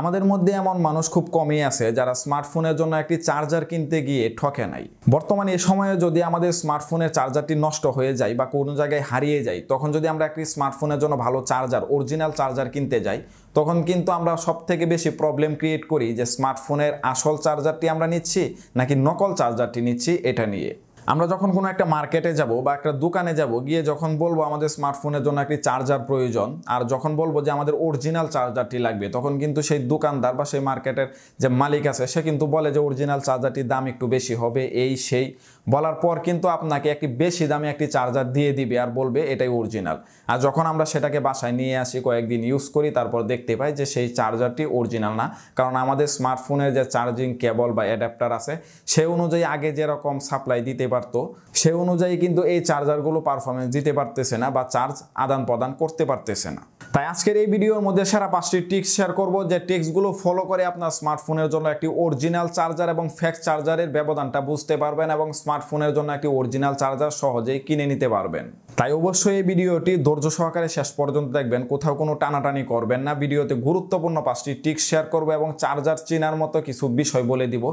আমাদের মধ্যে এমন মানুষ খুব কমই আছে যারা স্মার্টফোনের জন্য একটি চার্জার কিনতে গিয়ে ঠকে নাই। বর্তমানে এই সময়ে যদি আমাদের স্মার্টফোনের চার্জারটি নষ্ট হয়ে যায় বা কোনো জায়গায় হারিয়ে যায়, তখন যদি আমরা একটি স্মার্টফোনের জন্য ভালো চার্জার, অরিজিনাল চার্জার কিনতে যাই, তখন কিন্তু আমরা সব থেকে বেশি প্রবলেম ক্রিয়েট করি যে স্মার্টফোনের আসল চার্জারটি আমরা নিচ্ছি নাকি নকল চার্জারটি নিচ্ছি এটা নিয়ে। আমরা যখন কোনো একটা মার্কেটে যাব বা একটা দোকানে যাব, গিয়ে যখন বলব আমাদের স্মার্টফোনের জন্য একটি চার্জার প্রয়োজন, আর যখন বলব যে আমাদের অরিজিনাল চার্জারটি লাগবে, তখন কিন্তু সেই দোকানদার বা সেই মার্কেটের যে মালিক আছে, সে কিন্তু বলে যে অরিজিনাল চার্জারটির দাম একটু বেশি হবে, এই সেই। বলার পর কিন্তু আপনাকে একটি বেশি দামে একটি চার্জার দিয়ে দিবে আর বলবে এটাই অরিজিনাল আর যখন আমরা সেটাকে বাসায় নিয়ে আসি, কয়েকদিন ইউজ করি, তারপর দেখতে পাই যে সেই চার্জারটি অরিজিনাল না। কারণ আমাদের স্মার্টফোনের যে চার্জিং কেবল বা অ্যাডাপ্টার আছে, সে অনুযায়ী আগে যেরকম সাপ্লাই দিতে পারতো। সে অনুযায়ী কিন্তু এই চার্জারগুলো পারফরমেন্স দিতে পারতেছে না বা চার্জ আদান প্রদান করতে পারতেছে না। তাই আজকের এই ভিডিওর মধ্যে সেরা পাঁচটি টিক্স শেয়ার করব যে টিক্সগুলো ফলো করে আপনার স্মার্টফোনের জন্য একটি অরিজিনাল চার্জার এবং ফ্যাক চার্জারের ব্যবধানটা বুঝতে পারবেন এবং স্মার্টফোনের জন্য একটি অরিজিনাল চার্জার সহজেই কিনে নিতে পারবেন। তাই অবশ্যই এই ভিডিওটি ধৈর্য সহকারে শেষ পর্যন্ত দেখবেন, কোথাও কোনো টানাটানি করবেন না। ভিডিওতে গুরুত্বপূর্ণ পাঁচটি টিক্স শেয়ার করব এবং চার্জার চেনার মতো কিছু বিষয় বলে দিব,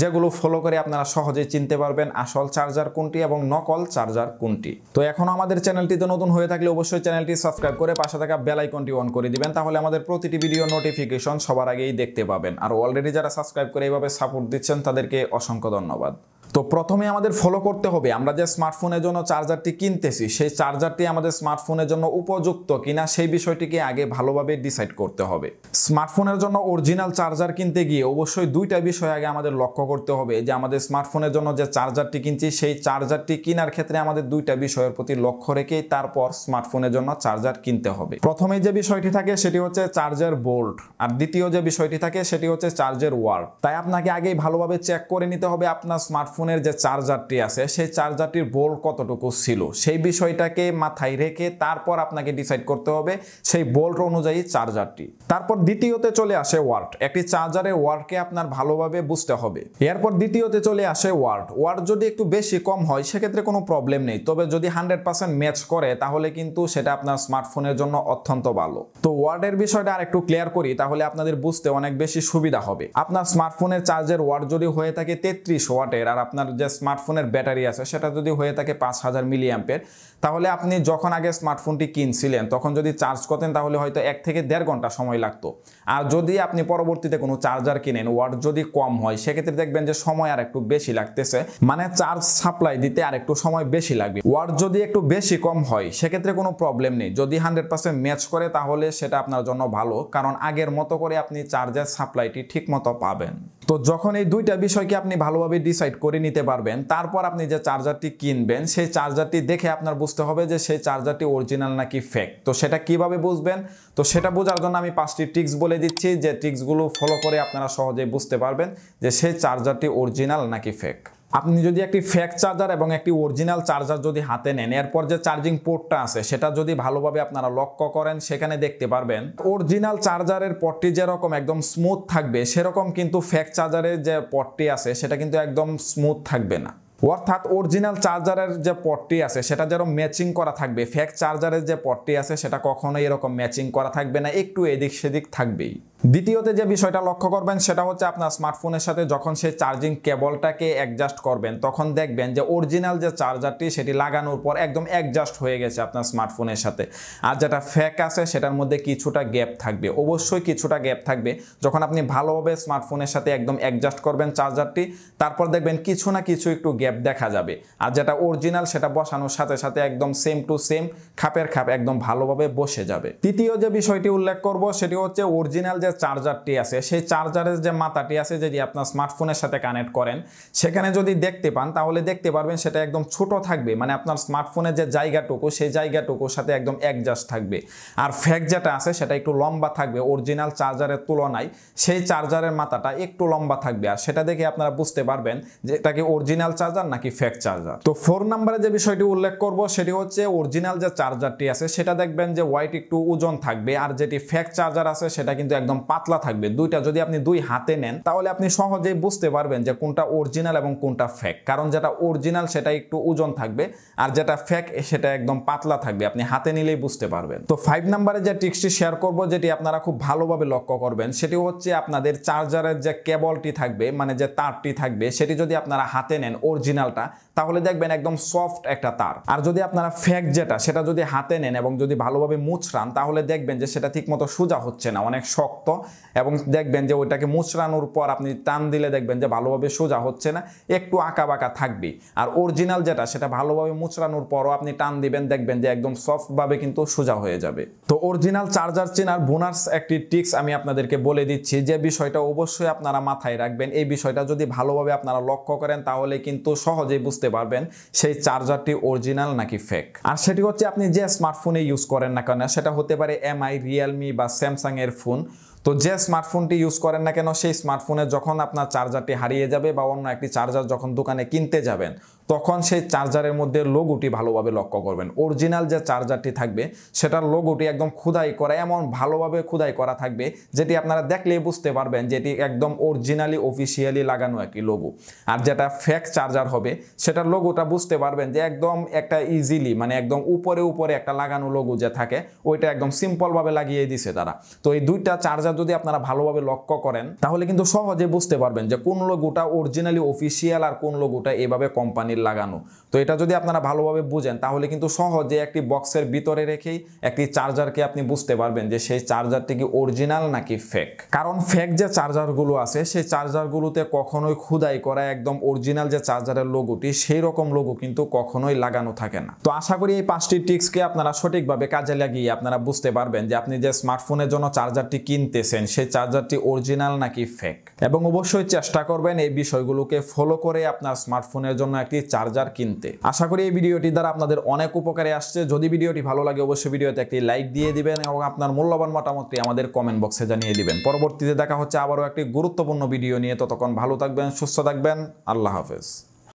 যেগুলো ফলো করে আপনারা সহজেই চিনতে পারবেন আসল চার্জার কোনটি এবং নকল চার্জার কোনটি। তো এখন আমাদের চ্যানেলটিতে নতুন হয়ে থাকলে অবশ্যই চ্যানেলটি সাবস্ক্রাইব করে পাশে থাকা বেল আইকনটি অন করে দিবেন, তাহলে আমাদের প্রতিটি ভিডিও নোটিফিকেশন সবার আগেই দেখতে পাবেন। আর অলরেডি যারা সাবস্ক্রাইব করে এইভাবে সাপোর্ট দিচ্ছেন, তাদেরকে অসংখ্য ধন্যবাদ। তো প্রথমে আমাদের ফলো করতে হবে, আমরা যে স্মার্টফোনের জন্য চার্জারটি কিনতেছি, সেই চার্জারটি আমাদের স্মার্টফোনের জন্য উপযুক্ত কিনা, সেই বিষয়টিকে আগে ভালোভাবে ডিসাইড করতে হবে। স্মার্টফোনের জন্য অরিজিনাল চার্জার কিনতে গিয়ে অবশ্যই দুইটা বিষয় আগে আমাদের লক্ষ্য করতে হবে, যে আমাদের স্মার্টফোনের জন্য যে চার্জারটি কিনছি, সেই চার্জারটি কেনার ক্ষেত্রে আমাদের দুইটা বিষয়ের প্রতি লক্ষ্য রেখেই তারপর স্মার্টফোনের জন্য চার্জার কিনতে হবে। প্রথমে যে বিষয়টি থাকে সেটি হচ্ছে চার্জার বোল্ট। আর দ্বিতীয় যে বিষয়টি থাকে সেটি হচ্ছে চার্জার ওয়ার তাই আপনাকে আগেই ভালোভাবে চেক করে নিতে হবে আপনার স্মার্টফোনের যে চার্জারটি আছে, সেই চার্জারটির বোল্ট কতটুকু ছিল। সেই বিষয়টাকে মাথায় রেখে তারপর আপনাকে ডিসাইড করতে হবে সেই বোল্ট অনুযায়ী চার্জারটি। তারপর দ্বিতীয়তে চলে আসে ওয়ার্ড। একটি চার্জারের ওয়ার্ডকে আপনার ভালোভাবে বুঝতে হবে। এরপর দ্বিতীয়তে চলে আসে ওয়ার্ড। ওয়ার্ড যদি একটু বেশি কম হয়, সেক্ষেত্রে কোনো প্রবলেম নেই। তবে যদি হান্ড্রেড ম্যাচ করে, তাহলে কিন্তু সেটা আপনার স্মার্টফোনের জন্য অত্যন্ত ভালো। তো ওয়ার্ডের বিষয়টা আর একটু ক্লিয়ার করি, তাহলে আপনাদের বুঝতে অনেক বেশি সুবিধা হবে। আপনার স্মার্টফোনের চার্জের ওয়ার্ড যদি হয়ে থাকে তেত্রিশ ওয়াটের, আর আপনার যে স্মার্টফোনের ব্যাটারি আছে, সেটা যদি হয়ে থাকে পাঁচ হাজার মিলি অ্যাম্পের তাহলে আপনি যখন আগে স্মার্টফোনটি কিনছিলেন, তখন যদি চার্জ করতেন, তাহলে হয়তো এক থেকে দেড় ঘণ্টা সময় লাগতো। আর যদি আপনি পরবর্তীতে কোনো চার্জার কিনেন ওয়াট যদি কম হয়, সেক্ষেত্রে দেখবেন যে সময় আর একটু বেশি লাগতেছে। মানে চার্জ সাপ্লাই দিতে আর একটু সময় বেশি লাগবে। ওয়াট যদি একটু বেশি কম হয়, সেক্ষেত্রে কোনো প্রবলেম নেই। যদি হান্ড্রেড পার্সেন্ট ম্যাচ করে তাহলে সেটা আপনার জন্য ভালো, কারণ আগের মতো করে আপনি চার্জার সাপ্লাইটি ঠিক মতো পাবেন। তো যখন এই দুইটা বিষয়কে আপনি ভালোভাবে ডিসাইড করে নিতে পারবেন, তারপর আপনি যে চার্জারটি কিনবেন, সেই চার্জারটি দেখে আপনার বুঝতে হবে যে সেই চার্জারটি অরিজিনাল নাকি ফেক তো সেটা কীভাবে বুঝবেন? তো সেটা বোঝার জন্য আমি পাঁচটি ট্রিক্স বলে দিচ্ছি, যে ট্রিক্সগুলো ফলো করে আপনারা সহজেই বুঝতে পারবেন যে সেই চার্জারটি অরিজিনাল নাকি ফেক আপনি যদি একটি ফেক চার্জার এবং একটি অরিজিনাল চার্জার যদি হাতে নেন, এরপর যে চার্জিং পোর্টটা আছে, সেটা যদি ভালোভাবে আপনারা লক্ষ্য করেন, সেখানে দেখতে পারবেন অরিজিনাল চার্জারের পটটি যেরকম একদম স্মুথ থাকবে, সেরকম কিন্তু ফেক চার্জারের যে পটটি আছে, সেটা কিন্তু একদম স্মুথ থাকবে না। অর্থাৎ অরিজিনাল চার্জারের যে পটটি আছে, সেটা যেরকম ম্যাচিং করা থাকবে ফেক চার্জারের যে পটটি আছে, সেটা কখনোই এরকম ম্যাচিং করা থাকবে না, একটু এদিক সেদিক থাকবেই। দ্বিতীয়তে যে বিষয়টা লক্ষ্য করবেন সেটা হচ্ছে আপনার স্মার্টফোনের সাথে যখন সেই চার্জিং কেবলটাকে অ্যাডজাস্ট করবেন, তখন দেখবেন যে অরিজিনাল যে চার্জারটি সেটি লাগানোর পর একদম অ্যাডজাস্ট হয়ে গেছে আপনার স্মার্টফোনের সাথে। আর যেটা ফ্যাক আছে সেটার মধ্যে কিছুটা গ্যাপ থাকবে, অবশ্যই কিছুটা গ্যাপ থাকবে। যখন আপনি ভালোভাবে স্মার্টফোনের সাথে একদম অ্যাডজাস্ট করবেন চার্জারটি তারপর দেখবেন কিছু না কিছু একটু গ্যাপ দেখা যাবে। আর যেটা অরিজিনাল সেটা বসানোর সাথে সাথে একদম সেম টু সেম খাপের খাপ একদম ভালোভাবে বসে যাবে। তৃতীয় যে বিষয়টি উল্লেখ করব সেটি হচ্ছে অরিজিনাল যে চার্জারটি আছে, সেই চার্জারের যে মাথাটি আছে যদি আপনার স্মার্টফোনের সাথে কানেক্ট করেন, সেখানে যদি দেখতে পান, তাহলে দেখতে পারবেন সেটা একদম ছোট থাকবে মানে আপনার স্মার্টফোনের যে জায়গাটুকু, সেই জায়গাটুকুর সাথে একদম অ্যাডজাস্ট থাকবে। আর ফ্যাক যেটা আছে, সেটা একটু লম্বা থাকবে অরিজিনাল চার্জারের তুলনায় সেই চার্জারের মাথাটা একটু লম্বা থাকবে। আর সেটা দেখে আপনারা বুঝতে পারবেন যে এটা কি অরিজিনাল চার্জার নাকি ফ্যাক চার্জার তো ফোর নাম্বারে যে বিষয়টি উল্লেখ করব, সেটি হচ্ছে অরিজিনাল যে চার্জারটি আছে, সেটা দেখবেন যে হোয়াইট একটু ওজন থাকবে, আর যেটি ফ্যাক চার্জার আছে, সেটা কিন্তু একদম পাতলা থাকবে, দুইটা যদি আপনি দুই হাতে নেন, তাহলে আপনি সহজেই বুঝতে পারবেন যে কোনটা অরিজিনাল এবং কোনটা ফেক কারণ যেটা অরিজিনাল সেটা একটু ওজন থাকবে, আর যেটা ফেক সেটা একদম পাতলা থাকবে, আপনি হাতে নিলেই বুঝতে পারবেন। তো ফাইভ নাম্বারে যে টিক্সটি শেয়ার করব, যেটি আপনারা খুব ভালোভাবে লক্ষ্য করবেন, সেটি হচ্ছে আপনাদের চার্জারের যে কেবলটি থাকবে মানে যে তারটি থাকবে, সেটি যদি আপনারা হাতে নেন অরিজিনালটা তাহলে দেখবেন একদম সফট একটা তার। আর যদি আপনারা ফেক যেটা, সেটা যদি হাতে নেন এবং যদি ভালোভাবে মুছরান তাহলে দেখবেন যে সেটা ঠিকমতো সোজা হচ্ছে না, অনেক শক্ত এবং দেখবেন যে ওইটাকে মুচড়ানোর পর আপনি টান দিলে দেখবেন যে ভালোভাবে সোজা হচ্ছে না, একটু আঁকা বাঁকা থাকবে। আর অরিজিনাল যেটা, সেটা ভালোভাবে মুচড়ানোর পরও আপনি টান দিবেন, দেখবেন যে একদম সফটভাবে কিন্তু সোজা হয়ে যাবে। তো অরিজিনাল চার্জার চেনার বোনাস একটি টিক্স আমি আপনাদেরকে বলে দিচ্ছি, যে বিষয়টা অবশ্যই আপনারা মাথায় রাখবেন। এই বিষয়টা যদি ভালোভাবে আপনারা লক্ষ্য করেন, তাহলে কিন্তু সহজেই বুঝতে পারবেন সেই চার্জারটি অরিজিনাল নাকি ফেক আর সেটি হচ্ছে আপনি যে স্মার্টফোনে ইউজ করেন না কেন, সেটা হতে পারে এমআই রিয়েলমি বা স্যামসাং এর ফোন তো যে স্মার্টফোনটি ইউজ করেন না কেন, সেই স্মার্টফোনে যখন আপনার চার্জারটি হারিয়ে যাবে বা অন্য একটি চার্জার যখন দোকানে কিনতে যাবেন তখন সেই চার্জারের মধ্যে লোগোটি ভালোভাবে লক্ষ্য করবেন। অরিজিনাল যে চার্জারটি থাকবে, সেটার লোগোটি একদম খুদাই করা, এমন ভালোভাবে খুদাই করা থাকবে, যেটি আপনারা দেখলেই বুঝতে পারবেন যেটি একদম অরিজিনালি অফিসিয়ালি লাগানো একটি লোগো। আর যেটা ফেক চার্জার হবে, সেটার লোগোটা বুঝতে পারবেন যে একদম একটা ইজিলি মানে একদম উপরে উপরে একটা লাগানো লোগো যে থাকে, ওইটা একদম সিম্পলভাবে লাগিয়ে দিছে তারা। তো এই দুইটা চার্জার যদি আপনারা ভালোভাবে লক্ষ্য করেন, তাহলে কিন্তু সহজে বুঝতে পারবেন যে কোন লোগোটা অরিজিনালি অফিসিয়াল আর কোন লোগোটা এভাবে কোম্পানির লাগানো। তো এটা যদি আপনারা ভালোভাবে বুঝেন, তাহলে কিন্তু সহজে একটি বক্সের ভিতরে রেখেই একটি চার্জারকে আপনি বুঝতে পারবেন যে সেই চার্জারটি কি অরিজিনাল নাকি ফেক কারণ ফেক যে চার্জারগুলো আছে, সেই চার্জারগুলোতে কখনোই খুদাই করা একদম অরিজিনাল যে চার্জারের লোগোটি, সেই রকম লোগো কিন্তু কখনোই লাগানো থাকে না। তো আশা করি এই পাঁচটি টিক্সকে আপনারা সঠিকভাবে কাজে লাগিয়ে আপনারা বুঝতে পারবেন যে আপনি যে স্মার্টফোনের জন্য চার্জারটি কিনতেছেন, সেই চার্জারটি অরিজিনাল নাকি ফেক এবং অবশ্যই চেষ্টা করবেন এই বিষয়গুলোকে ফলো করে আপনার স্মার্টফোনের জন্য একটি চার্জার কিনতে। আশা করি এই ভিডিওটি দ্বারা আপনাদের অনেক উপকারে আসছে। যদি ভিডিওটি ভালো লাগে, অবশ্যই ভিডিওতে একটি লাইক দিয়ে দিবেন এবং আপনার মূল্যবান মতামতটি আমাদের কমেন্ট বক্সে জানিয়ে দিবেন। পরবর্তীতে দেখা হচ্ছে আবারও একটি গুরুত্বপূর্ণ ভিডিও নিয়ে। ততক্ষণ ভালো থাকবেন, সুস্থ থাকবেন। আল্লাহ হাফেজ।